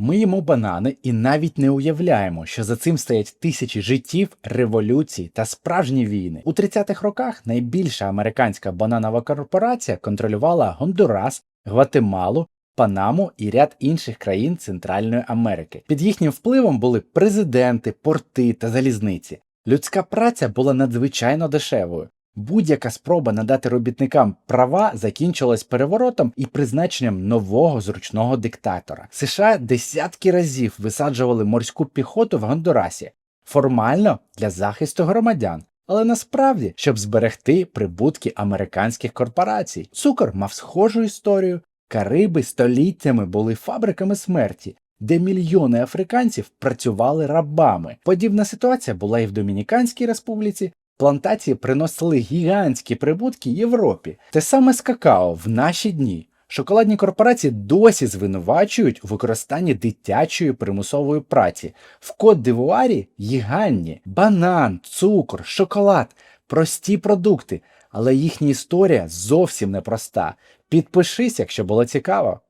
Ми їмо банани і навіть не уявляємо, що за цим стоять тисячі життів, революцій та справжні війни. У 30-х роках найбільша американська бананова корпорація контролювала Гондурас, Гватемалу, Панаму і ряд інших країн Центральної Америки. Під їхнім впливом були президенти, порти та залізниці. Людська праця була надзвичайно дешевою. Будь-яка спроба надати робітникам права закінчилась переворотом і призначенням нового зручного диктатора. США десятки разів висаджували морську піхоту в Гондурасі, формально для захисту громадян. Але насправді, щоб зберегти прибутки американських корпорацій, цукор мав схожу історію. Кариби століттями були фабриками смерті, де мільйони африканців працювали рабами. Подібна ситуація була і в Домініканській республіці. Плантації приносили гігантські прибутки Європі. Те саме з какао в наші дні. Шоколадні корпорації досі звинувачують у використанні дитячої примусової праці. В кот дивуарі гігантні, банан, цукор, шоколад, прості продукти, але їхня історія зовсім непроста. Підпишись, якщо було цікаво.